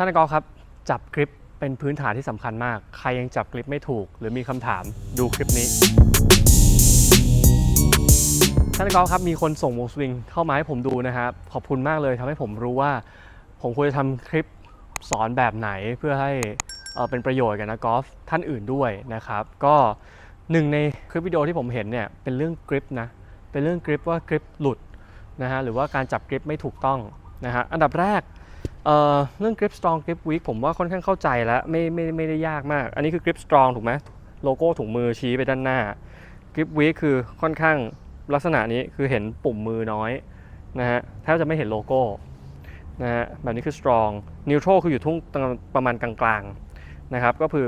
ท่านนักกอล์ฟครับ จับกริปเป็นพื้นฐานที่สำคัญมาก ใครยังจับกริปไม่ถูก หรือมีคำถามดูคลิปนี้ ท่านนักกอล์ฟครับ มีคนส่งวงสวิงเข้ามาให้ผมดูนะครับขอบคุณมากเลยทำให้ผมรู้ว่า ผมควรจะทำคลิปสอนแบบไหนเพื่อให้เอ่อเป็นประโยชน์กับนักกอล์ฟท่านอื่นด้วยนะครับ ก็หนึ่งในคลิปวิดีโอที่ผมเห็นเนี่ยเป็นเรื่องกริปนะ เป็นเรื่องกริปว่ากริปหลุดนะฮะหรือว่าการจับกริปไม่ถูกต้องนะฮะอันดับแรก เอ่อเรื่อง grip strong grip weak ผมว่าค่อนข้างเข้าใจแล้วไม่ไม่ไม่ได้ยากมาก อันนี้คือ grip strong ถูกไหมโลโก้ถุงมือชี้ไปด้านหน้า grip weak คือค่อนข้างลักษณะนี้คือเห็นปุ่มมือน้อยนะฮะแทบจะไม่เห็นโลโก้นะฮะแบบนี้คือ strong neutral คืออยู่ทุ่งประมาณกลางๆนะครับก็คือ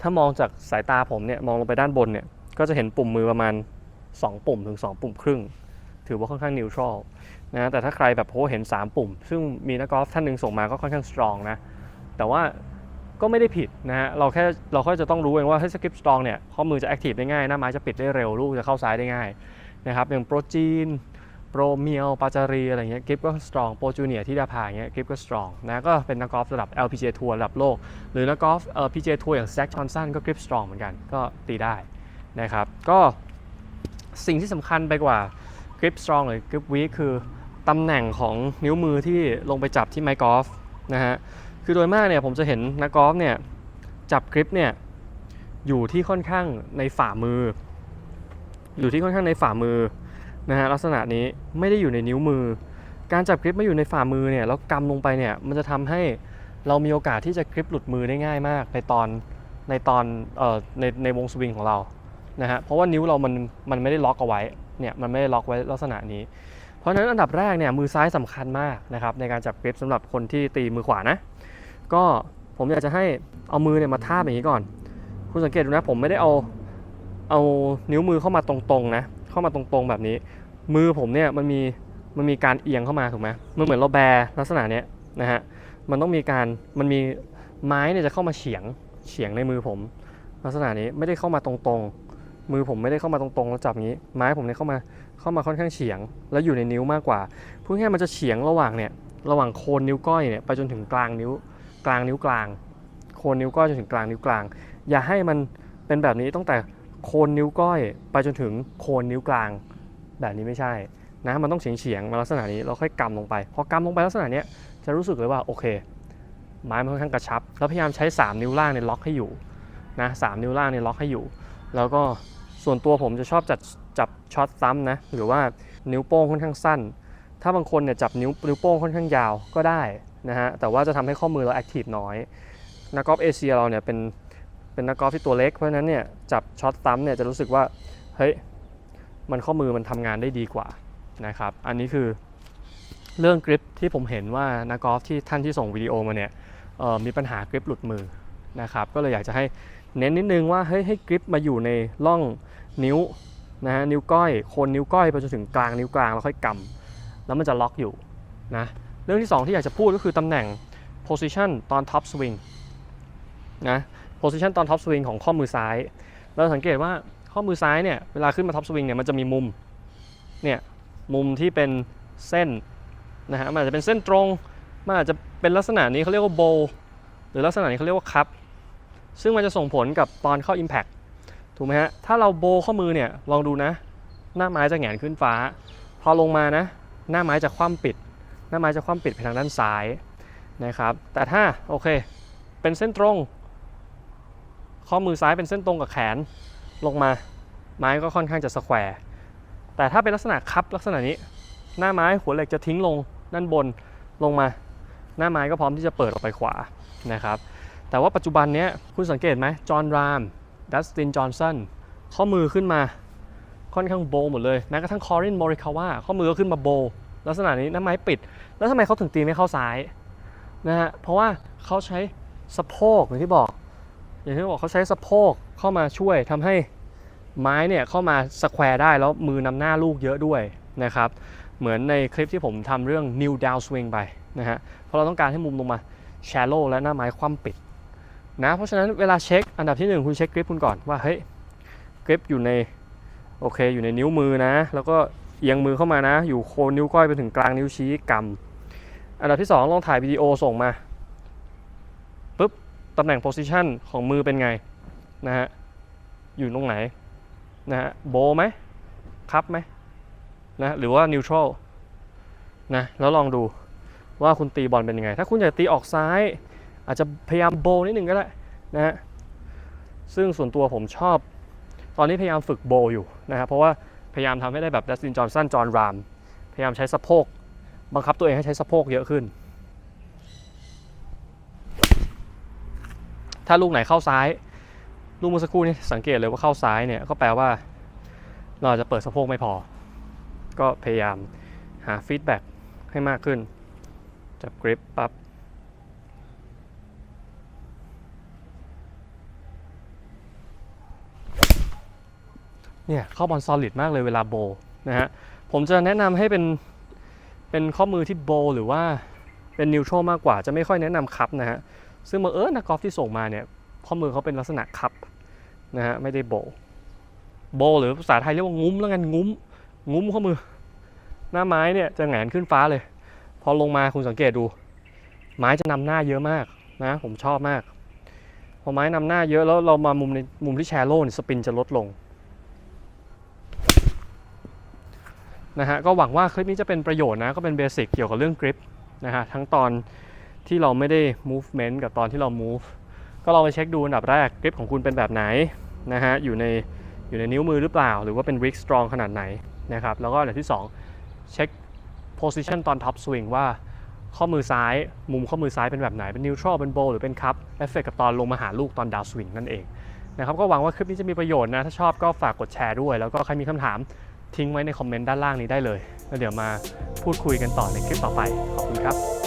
ถ้ามองจากสายตาผมเนี่ยมองลงไปด้านบนเนี่ยก็จะเห็นปุ่มมือประมาณ 2 ปุ่มถึง 2 ปุ่มครึ่ง ถือว่าค่อนข้างนิวทรัลนะแต่ถ้าใครแบบโหเห็น 3 ปุ่ม ซึ่งมีนักกอล์ฟท่านหนึ่งส่งมาก็ค่อนข้างสตรองนะ แต่ว่าก็ไม่ได้ผิดนะฮะเราแค่เราค่จะต้องรู้เองว่าเฮ้ยสกิปสตรองเนี่ยข้อมือจะแอคทีฟได้ง่าย หน้าไม้จะปิดได้เร็วลูกจะเข้าซ้ายได้ง่ายนะครับอย่างโปรจีนโปรเมียลปาจารีอะไรเงี้ยกิฟก็สตรองโปรจูเนียที่ดาพาเงี้ยกิฟก็สตรองนะก็เป็นนักกอล์ฟระดับ LPGA ทัวร์ระดับโลก หรือนักกอล์ฟเอ่อ PGA ทัวร์อย่างแซคชอนสันก็กริปสตรองเหมือนกันก็ตีได้นะครับก็สิ่งที่สำคัญไปกว่า grip strong หรือ grip weak คือตำแหน่งของนิ้วมือที่ลงไปจับที่ไม้กอล์ฟนะฮะคือโดยมากเนี่ยผมจะเห็นนักกอล์ฟเนี่ยจับกริปเนี่ยอยู่ที่ค่อนข้างในฝ่ามือ อยู่ที่ค่อนข้างในฝ่ามือนะฮะลักษณะนี้ไม่ได้อยู่ในนิ้วมือ การจับกริปไม่อยู่ในฝ่ามือเนี่ยแล้วกำลงไปเนี่ยมันจะทำให้เรามีโอกาสที่จะกริปหลุดมือได้ง่ายมากในตอนในตอนเอ่อในในวงสวิงของเรานะฮะเพราะว่านิ้วเรามันมันไม่ได้ล็อกเอาไว้ เนี่ยมันไม่ได้ล็อกไว้ลักษณะนี้ เพราะฉะนั้นอันดับแรกเนี่ยมือซ้ายสำคัญมากนะครับในการจับกริปสำหรับคนที่ตีมือขวานะ ก็ผมอยากจะให้เอามือเนี่ยมาทาบอย่างนี้ก่อน คุณสังเกตดูนะผมไม่ได้เอาเอานิ้วมือเข้ามาตรงๆนะเข้ามาตรงๆแบบนี้ มือผมเนี่ยมันมีมันมีการเอียงเข้ามาถูกไหมมันเหมือนเราแบลักษณะเนี้ยนะฮะมันต้องมีการมันมีไม้เนี่ยจะเข้ามาเฉียงเฉียงในมือผม ลักษณะนี้ไม่ได้เข้ามาตรง มือผมไม่ได้เข้ามาตรงๆแล้วจับงนี้ ไม้ผมเนี่ยเข้ามาเข้ามาค่อนข้างเฉียง แล้วอยู่ในนิ้วมากกว่าพูดง่ายมันจะเฉียงระหว่างเนี่ยระหว่างโคนนิ้วก้อยเนี่ยไปจนถึงกลางนิ้วกลางนิ้วกลาง โคนนิ้วก้อยจนถึงกลางนิ้วกลาง อย่าให้มันเป็นแบบนี้ตั้งแต่โคนนิ้วก้อยไปจนถึงโคนนิ้วกลาง แบบนี้ไม่ใช่นะมันต้องเฉียงเฉียงๆมาลักษณะนี้เราค่อยกำลงไป พอกำลงไปลักษณะนี้จะรู้สึกเลยว่าโอเค ไม้มันค่อนข้างกระชับ แล้วพยายามใช้ 3 นิ้วล่างเนี่ยล็อกให้อยู่นะสามนิ้วล่างเนี่ยล็อกให้อยู่ แล้วก็ ส่วนตัวผมจะชอบจัดจับช็อตซ้ำนะ หรือว่านิ้วโป้งค่อนข้างสั้น ถ้าบางคนเนี่ยจับนิ้วนิ้วโป้งค่อนข้างยาวก็ได้นะฮะ แต่ว่าจะทำให้ข้อมือเราแอคทีฟน้อย นักกอล์ฟเอเชียเราเนี่ยเป็นเป็นนักกอล์ฟที่ตัวเล็ก เพราะฉะนั้นเนี่ยจับช็อตซ้ำเนี่ยจะรู้สึกว่า เฮ้ย มันข้อมือมันทำงานได้ดีกว่านะครับ อันนี้คือเรื่องกริปที่ผมเห็นว่านักกอล์ฟที่ท่านที่ส่งวิดีโอมาเนี่ยมีปัญหากริปหลุดมือ นะครับก็เลยอยากจะให้เน้นนิดนึงว่าเฮ้ยให้กริปมาอยู่ในร่องนิ้วนะฮะนิ้วก้อยโคนนิ้วก้อยไปจนถึงกลางนิ้วกลางแล้วค่อยกำแล้วมันจะล็อกอยู่นะเรื่องที่สองที่อยากจะพูดก็คือตำแหน่ง position ตอน top swing นะ position ตอน top swing ของข้อมือซ้าย เราสังเกตว่าข้อมือซ้ายเนี่ยเวลาขึ้นมา top swing เนี่ยมันจะมีมุมเนี่ยมุมที่เป็นเส้นนะฮะมันอาจจะเป็นเส้นตรง มันอาจจะเป็นลักษณะนี้เขาเรียกว่า bow หรือลักษณะนี้เขาเรียกว่า cup ซึ่งมันจะส่งผลกับตอนเข้า impact ถูกไหมฮะ ถ้าเราโบข้อมือเนี่ย ลองดูนะ หน้าไม้จะแหงนขึ้นฟ้า พอลงมานะ หน้าไม้จะคว่ำปิด หน้าไม้จะคว่ำปิดไปทางด้านซ้ายนะครับ แต่ถ้าโอเค เป็นเส้นตรง ข้อมือซ้ายเป็นเส้นตรงกับแขน ลงมา ไม้ก็ค่อนข้างจะสแควร์ แต่ถ้าเป็นลักษณะคับลักษณะนี้ หน้าไม้หัวเหล็กจะทิ้งลงด้านบนลงมา หน้าไม้ก็พร้อมที่จะเปิดออกไปขวานะครับ แต่ว่าปัจจุบันนี้คุณสังเกตไหมจอห์นรามดัสตินจอห์นสันข้อมือขึ้นมาค่อนข้างโบว์หมดเลยแม้กระทั่งคอรินมอริคาว่าข้อมือก็ขึ้นมาโบว์ลักษณะนี้หน้าไม้ปิด แล้วทำไมเขาถึงตีไม่เข้าซ้ายนะฮะเพราะว่าเขาใช้สะโพกอย่างที่บอก อย่างที่บอกเขาใช้สะโพกเข้ามาช่วยทำให้ไม้เนี่ยเข้ามาสแควร์ได้แล้วมือนำหน้าลูกเยอะด้วยนะครับเหมือนในคลิปที่ผมทำเรื่อง new down swing ไปนะฮะเพราะเราต้องการให้มุมลงมา shallow และหน้าไม้คว่ำปิด นะเพราะฉะนั้นเวลาเช็คอันดับที่หนึ่งคุณเช็คกริปคุณก่อนว่าเฮ้ยกริปอยู่ในโอเคอยู่ในนิ้วมือนะ แล้วก็เอียงมือเข้ามานะ อยู่โคนนิ้วก้อยไปถึงกลางนิ้วชี้กำอันดับที่สองลองถ่ายวิดีโอส่งมาปุ๊บตำแหน่ง position ของมือเป็นไงนะฮะอยู่ตรงไหนนะฮะโบไหมคับไหมนะหรือว่า neutral นะแล้วลองดูว่าคุณตีบอลเป็นยังไง ถ้าคุณอยากตีออกซ้าย อาจจะพยายามโบนิดหนึ่งก็ได้นะฮะซึ่งส่วนตัวผมชอบ ตอนนี้พยายามฝึกโบอยู่นะครับเพราะว่าพยายามทำให้ได้แบบดัสตินจอห์นสันจอห์นรามพยายามใช้สะโพกบังคับตัวเองให้ใช้สะโพกเยอะขึ้น ถ้าลูกไหนเข้าซ้าย ลูกเมื่อสักครู่นี้สังเกตเลยว่าเข้าซ้ายเนี่ยก็แปลว่า เราจจะเปิดสะโพกไม่พอ ก็พยายามหาฟีดแบ็กให้มากขึ้น จับกริปปั๊บ เนี่ยเข้าบอลซอลิดมากเลยเวลาโบว์นะฮะผมจะแนะนำให้เป็นเป็นข้อมือที่โบว์หรือว่าเป็นนิวทรัลมากกว่าจะไม่ค่อยแนะนำคัพนะฮะซึ่งบังเอิญนักกอล์ฟที่ส่งมาเนี่ยข้อมือเขาเป็นลักษณะคัพนะฮะไม่ได้โบว์โบว์หรือภาษาไทยเรียกว่างุ้มแล้วกันงุ้มงุ้มข้อมือ หน้าไม้เนี่ยจะแหงนขึ้นฟ้าเลย พอลงมาคุณสังเกตดู ไม้จะนำหน้าเยอะมากนะผมชอบมาก พอไม้นำหน้าเยอะแล้วเรามามุมในมุมที่แชร์โลนี่สปินจะลดลง นะฮะก็หวังว่าคลิปนี้จะเป็นประโยชน์นะก็เป็นเบสิกเกี่ยวกับเรื่องกริปนะฮะทั้งตอนที่เราไม่ได้ movement กับตอนที่เรา move ก็ลองไปเช็คดูอันดับแรกกริปของคุณเป็นแบบไหนนะฮะอยู่ในอยู่ในนิ้วมือหรือเปล่า หรือว่าเป็น wrist strong ขนาดไหนนะครับแล้วก็อันดับที่ 2 เช็ค position ตอน top swing ว่าข้อมือซ้ายมุมข้อมือซ้ายเป็นแบบไหน เป็น neutral เป็น bow หรือเป็น cup เอฟเฟกกับตอนลงมาหาลูกตอน down swing นั่นเองนะครับก็หวังว่าคลิปนี้จะมีประโยชน์นะ ถ้าชอบก็ฝากกดแชร์ด้วย แล้วก็ใครมีคำถาม ทิ้งไว้ในคอมเมนต์ด้านล่างนี้ได้เลย แล้วเดี๋ยวมาพูดคุยกันต่อในคลิปต่อไป ขอบคุณครับ